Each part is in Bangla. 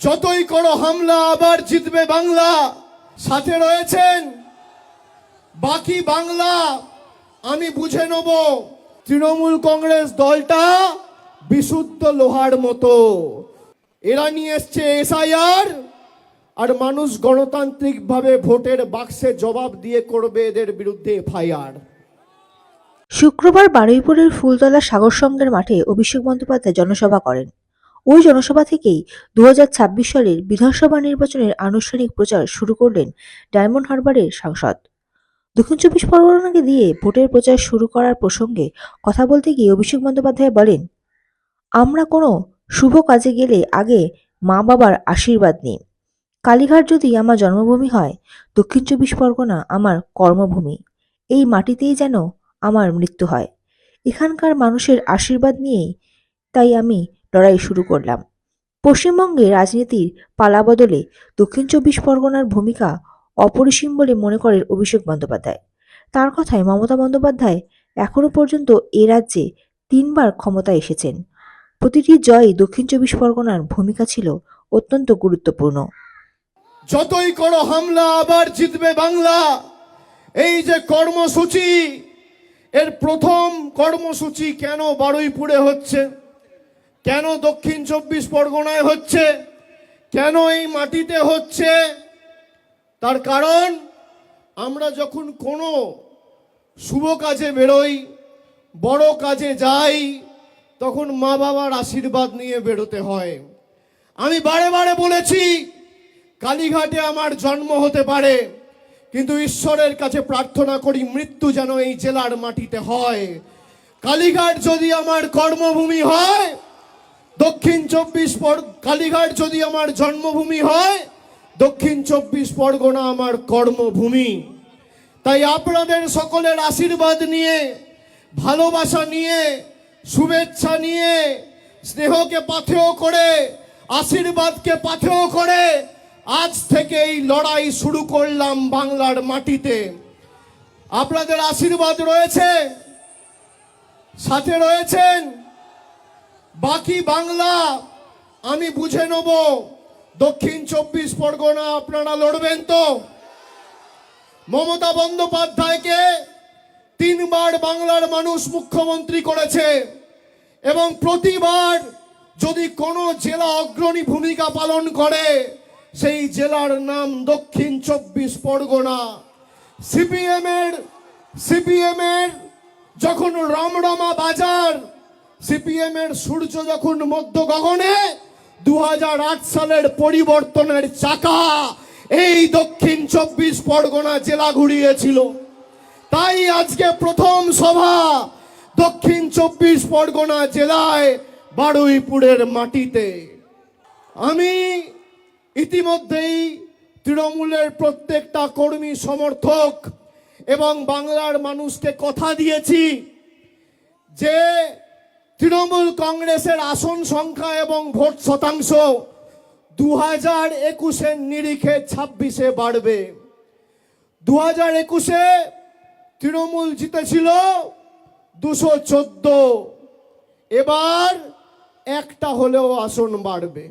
যতই করো হামলা, আবার জিতবে বাংলা। সাথে রয়েছেন বাকি বাংলা। আমি বুঝে নেব, তৃণমূল কংগ্রেস দলটা বিশুদ্ধ লোহার মতো। এরা নিয়ে এসছে এসআইআর, আর মানুষ গণতান্ত্রিকভাবে ভোটের বাক্সে জবাব দিয়ে করবে এদের বিরুদ্ধে এফআইআর। শুক্রবার বারুইপুরের ফুলতলা সাগর সঙ্গের মাঠে অভিষেক বন্দ্যোপাধ্যায় জনসভা করেন। ওই জনসভা থেকেই দু ছাব্বিশ সালের বিধানসভা নির্বাচনের আনুষ্ঠানিক প্রচার শুরু করলেন ডায়মন্ড হারবারের সাংসদ। দক্ষিণ চব্বিশ পরগনাকে দিয়ে ভোটের প্রচার শুরু করার প্রসঙ্গে কথা বলতে গিয়ে অভিষেক বন্দ্যোপাধ্যায় বলেন, আমরা কোনো শুভ কাজে গেলে আগে মা বাবার আশীর্বাদ নিই। কালীঘাট যদি আমার জন্মভূমি হয়, দক্ষিণ চব্বিশ পরগনা আমার কর্মভূমি। এই মাটিতেই যেন আমার মৃত্যু হয়। এখানকার মানুষের আশীর্বাদ নিয়েই তাই আমি লড়াই শুরু করলাম। পশ্চিমবঙ্গে রাজনীতির পালাবদলে দক্ষিণ চব্বিশ পরগনার ভূমিকা অপরিসীম বলে মনে করেন অভিষেক বন্দ্যোপাধ্যায়। তার কথায় মমতা বন্দ্যোপাধ্যায় এখনও পর্যন্ত এ রাজ্যে তিনবার ক্ষমতায় এসেছেন। প্রতিটি জয় দক্ষিণ চব্বিশ পরগনার ভূমিকা ছিল অত্যন্ত গুরুত্বপূর্ণ। যতই করো হামলা, আবার জিতবে বাংলা। এই যে কর্মসূচি, এর প্রথম কর্মসূচি কেন বারুইপুরে হচ্ছে? কেন দক্ষিণ চব্বিশ পরগনায় হচ্ছে? কেন এই মাটিতে হচ্ছে? তার কারণ, আমরা যখন কোনো শুভ কাজে বেরোই, বড় কাজে যাই, তখন মা বাবার আশীর্বাদ নিয়ে বেরোতে হয়। আমি বারে বারে বলেছি, কালীঘাটে আমার জন্ম হতে পারে, কিন্তু ঈশ্বরের কাছে প্রার্থনা করি মৃত্যু যেন এই জেলার মাটিতে হয়। কালীঘাট যদি আমার কর্মভূমি হয় দক্ষিণ চব্বিশ পর কালীঘাট যদি আমার জন্মভূমি হয়, দক্ষিণ চব্বিশ পরগনা আমার কর্মভূমি। তাই আপনাদের সকলের আশীর্বাদ নিয়ে, ভালোবাসা নিয়ে, শুভেচ্ছা নিয়ে, স্নেহকে পাথেয় করে, আশীর্বাদকে পাথেয় করে, আজ থেকে এই লড়াই শুরু করলাম বাংলার মাটিতে। আপনাদের আশীর্বাদ রয়েছে, সাথে রয়েছেন বাকি বাংলা, আমি বুঝে নেব। দক্ষিণ চব্বিশ পরগনা আপনারা লড়বেন তো? মমতা বন্দ্যোপাধ্যায়কে তিনবার বাংলার মানুষ মুখ্যমন্ত্রী করেছে এবং প্রতিবার যদি কোনো জেলা অগ্রণী ভূমিকা পালন করে, সেই জেলার নাম দক্ষিণ চব্বিশ পরগনা। সিপিএম এর সিপিএম এর যখন রমরমা বাজার সিপিএম এর সূর্য যখন মধ্য গগনে দু হাজার আট সালের পরিবর্তনের চাকা এই দক্ষিণ চব্বিশ পরগনা জেলা ঘুরিয়েছিল। তাই আজকে প্রথম সভা দক্ষিণ চব্বিশ পরগনা জেলায় বারুইপুরের মাটিতে। আমি ইতিমধ্যেই তৃণমূলের প্রত্যেকটা কর্মী সমর্থক এবং বাংলার মানুষকে কথা দিয়েছি যে তৃণমূল কংগ্রেসের আসন সংখ্যা এবং ভোট শতাংশ দু হাজার একুশের নিরিখে ছাব্বিশে বাড়বে। দু হাজার একুশে তৃণমূল জিতেছিল দুশো চোদ্দ। এবার একটা হলেও আসন বাড়বে।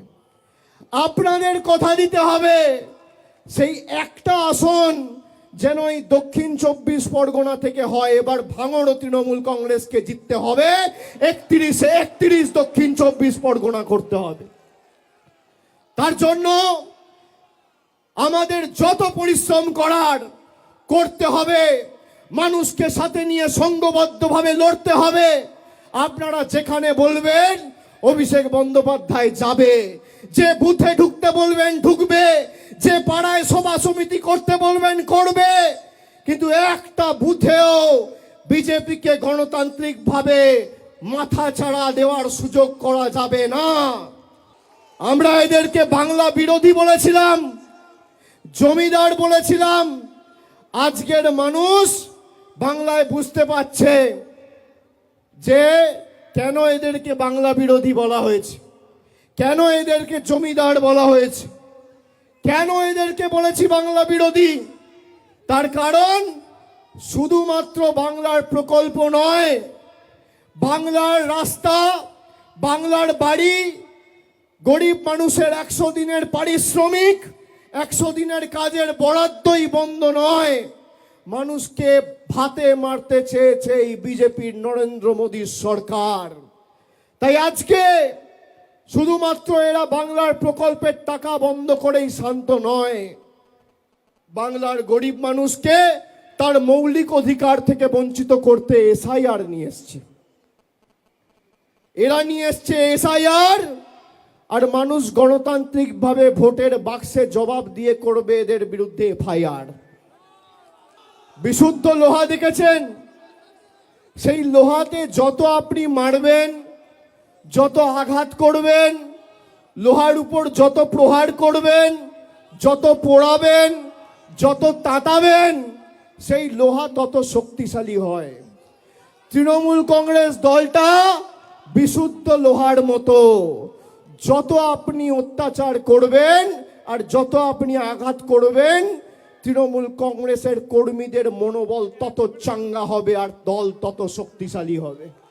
আপনাদের কথা দিতে হবে, সেই একটা আসন যেন এই দক্ষিণ চব্বিশ পরগনা থেকে হয়, এবার ভাঙড় তৃণমূল কংগ্রেসকে জিততে হবে। একত্রিশে একত্রিশ দক্ষিণ চব্বিশ পরগনা করতে হবে। তার জন্য আমাদের যত পরিশ্রম করার করতে হবে, মানুষকে সাথে নিয়ে সংঘবদ্ধভাবে লড়তে হবে। আপনারা যেখানে বলবেন, অভিষেক বন্দ্যোপাধ্যায় যাবে। যে বুথে ঢুকতে বলবেন, ঢুকবে। যে পাড়ায় সভা সমিতি করতে বলবেন, করবে। কিন্তু একটা বুথেও বিজেপিকে গণতান্ত্রিকভাবে মাথা ছাড়া দেওয়ার সুযোগ করা যাবে না। আমরা এদেরকে বাংলা বিরোধী বলেছিলাম, জমিদার বলেছিলাম। আজকের মানুষ বাংলায় বুঝতে পারছে যে কেন এদেরকে বাংলা বিরোধী বলা হয়েছে, কেন এদেরকে জমিদার বলা হয়েছে। কেন এদেরকে বলেছি বাংলা বিরোধী? তার কারণ শুধুমাত্র বাংলার প্রকল্প নয়, বাংলার রাস্তা, বাংলার বাড়ি, গরিব মানুষের একশো দিনের পারিশ্রমিক, একশো দিনের কাজের বরাদ্দই বন্ধ নয়। মানুষকে ভাতে মারতে চেয়েছে এই বিজেপির নরেন্দ্র মোদীর সরকার। তাই আজকে শুধুমাত্র এরা বাংলার প্রকল্পের টাকা বন্ধ করেই শান্ত নয়। বাংলার গরিব মানুষকে তার মৌলিক অধিকার থেকে বঞ্চিত করতে এসআইআর নিয়ে এসছে। এরা নিয়ে এসছে এসআইআর আর মানুষ গণতান্ত্রিকভাবে ভোটের বাক্সে জবাব দিয়ে করবে এদের বিরুদ্ধে এফআইআর। বিশুদ্ধ লোহা দেখেছেন? সেই লোহাতে যত আপনি মারবেন যত আঘাত করবেন, লোহার উপর যত প্রহার করবেন, যত পোড়াবেন, যত তাতাবেন, সেই লোহা তত শক্তিশালী হয়। তৃণমূল কংগ্রেস দলটা বিশুদ্ধ লোহার মতো। যত আপনি অত্যাচার করবেন আর যত আপনি আঘাত করবেন, তৃণমূল কংগ্রেসের কর্মীদের মনোবল তত চাঙ্গা হবে আর দল তত শক্তিশালী হবে।